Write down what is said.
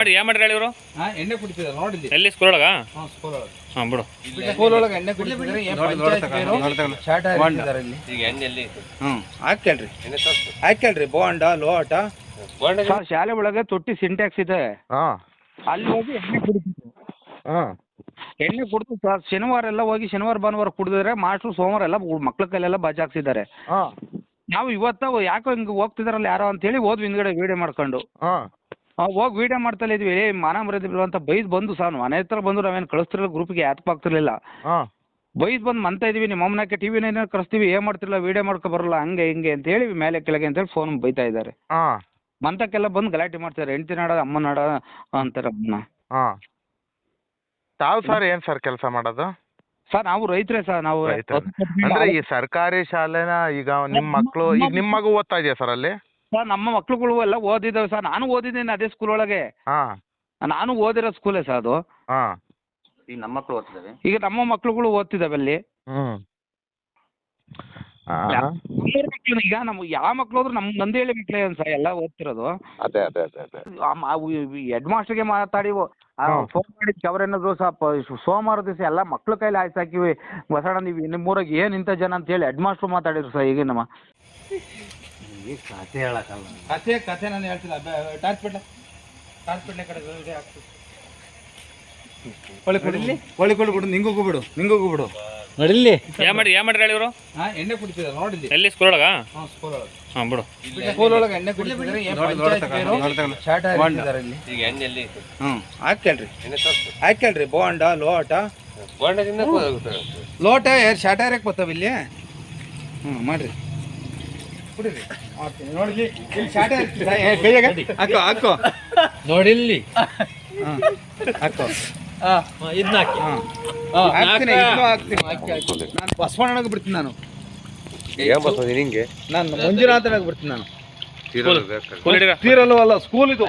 ಮಾಡಿ ಏನು ಮಾಡ್ರಿ ಹೇಳಿದ್ರು ಹಾ ಎಣ್ಣೆ ಕುಡಿತಿದ್ದಾರೆ ನೋಡಿದ್ವಿ ಎಲ್ಲಿ? ಸ್ಕೂಲ್ ಒಳಗ? ಹಾ ಬಿಡು. ಸ್ಕೂಲ್ ಒಳಗೆ ಎಣ್ಣೆ ಕುಡಿತಿದ್ದಾರೆ ಏನ್ ಹಾಕಿದ್ದಾರೆ ಇಲ್ಲಿ. ಹಾಕ್ಯಾಳ್ರಿ. ಹಾಕ್ಯಾಳ್ರಿ ಬೋಂಡ ಲೋಟ. ಬೋಂಡ ಸರ್ ಶಾಲೆ ಒಳಗೆ ತೊಟ್ಟಿ ಸಿಂಟ್ಯಾಕ್ಸ್ ಇದೆ. ಹಾಂ. ಅಲ್ಲಿ ಹೋಗಿ ಎಣ್ಣೆ ಕುಡಿತಿದ್ರು. ಹಾ. ಎಣ್ಣೆ ಕುಡಿದು ಸರ್ ಶನಿವಾರ ಎಲ್ಲ ಹೋಗಿ ಶನಿವಾರ ಭಾನುವಾರ ಕುಡಿದ್ರೆ ಮಾಸ್ಟ್ರು ಸೋಮವಾರ ಎಲ್ಲ ಮಕ್ಳ ಕೈಲೆಲ್ಲ ಬಜಾಕ್ಸಿದ್ದಾರೆ ಹಾಂ. ನಾವು ಇವತ್ತ ಯಾಕೋ ಹಿಂಗ್ ಹೋಗ್ತಿದಾರಲ್ಲ ಯಾರೋ ಅಂತೇಳಿ ಹೋದ್ವಿ ಹಿಂದ್ಗಡೆ ವೀಡಿಯೋ ಮಾಡ್ಕೊಂಡು. ಹಾಂ. ಹೋಗಿ ವೀಡಿಯೋ ಮಾಡ್ತಲೇ ಇದ್ವಿ. ಮಾನ ಮರ್ಯಾದಿಲ್ಲ ಅಂತ ಬೈದ್ ಬಂದು ಸರ್ ಮನೆ ಹತ್ರ ಬಂದು ನಾವೇನು ಕಳಿಸ್ತಿರಲಿಲ್ಲ ಗ್ರೂಪಿಗೆ ಯಾತಕ್ಕೆ ಆಗ್ತಿರ್ಲಿಲ್ಲ ಹಾಂ. ಬೈದ್ ಬಂದು ಮಂತ ಇದೀವಿ. ನಿಮ್ಮ ಅಮ್ಮನಕ್ಕೆ ಟಿ ವಿನ ಕಳಿಸ್ತೀವಿ. ಏನು ಮಾಡ್ತಿರಲ್ಲ ವೀಡಿಯೋ ಮಾಡ್ಕೊ ಬರಲ್ಲ ಹಂಗೆ ಹಿಂಗೆ ಅಂತ ಹೇಳಿ ಮೇಲೆ ಕೆಳಗೆ ಅಂತೇಳಿ ಫೋನ್ ಬೈತಾ ಇದ್ದಾರೆ. ಹಾಂ. ಮಂತಕ್ಕೆಲ್ಲ ಬಂದು ಗಲಾಟೆ ಮಾಡ್ತಾರೆ ಹೆಂಡತಿ ನಾಡ ಅಮ್ಮ ನಾಡ ಅಂತಾರೆ ಅಮ್ಮನ. ಹಾಂ. ತಾವು ಸರ್ ಏನು ಸರ್ ಕೆಲಸ ಮಾಡೋದು? ಸರ್ ನಾವು ರೈತರೇ ಸರ್ ನಾವು ರೈತರು. ಅಂದ್ರೆ ಈ ಸರ್ಕಾರಿ ಶಾಲೆನ ಈಗ ನಿಮ್ಮ ಮಕ್ಕಳು ಈಗ ನಿಮ್ಮ ಮಗು ಓದ್ತಾ ಇದೆಯಾ ಸರ್ ಅಲ್ಲಿ? ಸರ್ ನಮ್ಮ ಮಕ್ಳುಗಳು ಎಲ್ಲ ಓದಿದ್ದಾವೆ ಸರ್. ನಾನು ಓದಿದ್ದೀನಿ ಅದೇ ಸ್ಕೂಲ್ ಒಳಗೆ. ಹಾಂ. ನಾನು ಓದಿರೋ ಸ್ಕೂಲೇ ಸರ್ ಅದು. ಹಾಂ. ಈಗ ನಮ್ಮ ಮಕ್ಕಳು ಓದ್ತಿದ್ದಾವೆ? ಈಗ ನಮ್ಮ ಮಕ್ಳುಗಳು ಓದ್ತಿದ್ದಾವೆ ಅಲ್ಲಿ. ಹ್ಞೂ ಮಕ್ಳು ಈಗ ನಮ್ಮ ಯಾವ ಮಕ್ಳು ಹೋದ್ರು ನಮ್ಮ ಹೇಳಿ ಮಕ್ಳೇ ಸರ್ ಎಲ್ಲ ಓದ್ತಿರೋದು. ಅದೇ ಅದೇ ಅದೇ ಅದೇ. ಹೆಡ್ ಮಾಸ್ಟರ್ಗೆ ಮಾತಾಡಿ. ಫೋನ್ ಮಾಡಿ ಅವ್ರೇನಾದ್ರು ಸ್ವಲ್ಪ ಸೋಮವಾರ ದಿವಸ ಎಲ್ಲ ಮಕ್ಳ ಕೈಲಿ ಆಯ್ತು ಹಾಕಿವಿ. ಬಸಣ್ಣ ನೀವು ನಿಮ್ಮೂರಾಗ ಏನು ಇಂಥ ಜನ ಅಂತ ಹೇಳಿ ಹೆಡ್ ಮಾಸ್ಟರ್ ಮಾತಾಡಿದ್ರು ಸರ್ ಈಗ ಹೇಳಕ್ಕಲ್ಲ. ಕಥೆ ಕಥೆ ನಾನು ಹೇಳ್ತಿಲ್ಲ. ಟಾರ್ಚ್ ಬಿಡ್ಲ ಟಾರ್ಚ್ ಬಿಡ್ಲೆ ಕಡೆ ಇದೆ ಹಾಕ್ತು ಒಳ್ಳೆ ಕೊಡು. ಒಳ್ಳೆ ಕೊಡು ಬಿಡು ನಿಂಗೂ ಬಿಡು ನಿಂಗೂ ಬಿಡು. ನೋಡಿಲ್ಲಿ ಏನು ಮಾಡಿ ಏನ್ ಮಾಡ್ರಿ ಇವರು? ಹಾ ಎಣ್ಣೆ ಕುಡಿತಿದ್ರು ನೋಡಿಲ್ಲಿ. ಎಲ್ಲಿ? ಸ್ಕೂಲ್ ಒಳಗ? ಹಾ ಸ್ಕೂಲ್ ಒಳಗೆ. ಹಾಂ ಬಿಡು. ಸ್ಕೂಲ್ ಒಳಗೆ ಎಣ್ಣೆ ಇಲ್ಲಿ. ಈಗ ಎಲ್ಲಿ ಐತೆ? ಹ್ಮ್ ಹಾಕ್ಯಾಳ್ರಿ ಎಣ್ಣೆ ತೋರ್ಸು. ಹಾಕ್ಯಾಳ್ರಿ ಬೋಂಡ ಲೋಟ. ಬೋಂಡದಿಂದ. ಲೋಟ ಶಾರ್ಟ್ ಬರ್ತಾವ ಇಲ್ಲಿ? ಹ್ಞೂ ಮಾಡ್ರಿ. ಕುಡೀರಿ. ಇಲ್ಲಿ ಇಲ್ಲಿ ಶಾಟ ಹಾಕ್ತಿದ್ದ? ಏ, ಕೈಯಾಗ? ಹಾಕೋ ಹಾಕೋ. ನೋಡಿಲ್ಲಿ ಹಾಂ ಹಾಕೋ. ಇದನ್ನ ಹಾಕಿ. ಹಾಂ. ಹಾಕ್ತೀನಿ ಇಲ್ಲೂ ಹಾಕ್ತೀನಿ. ನಾನು ಬಸವಣ್ಣನಾಗ ಬಿಡ್ತೀನಿ ನಾನು. ಏನ್ ಬರ್ತದೆ ನಿಂಗೆ? ನಾನು ಮಂಜುನಾಥನಾಗ ಬಿಡ್ತೀನಿ ನಾನು. ತೀರಲ್ವಲ್ಲ ಸ್ಕೂಲ್ ಇದು.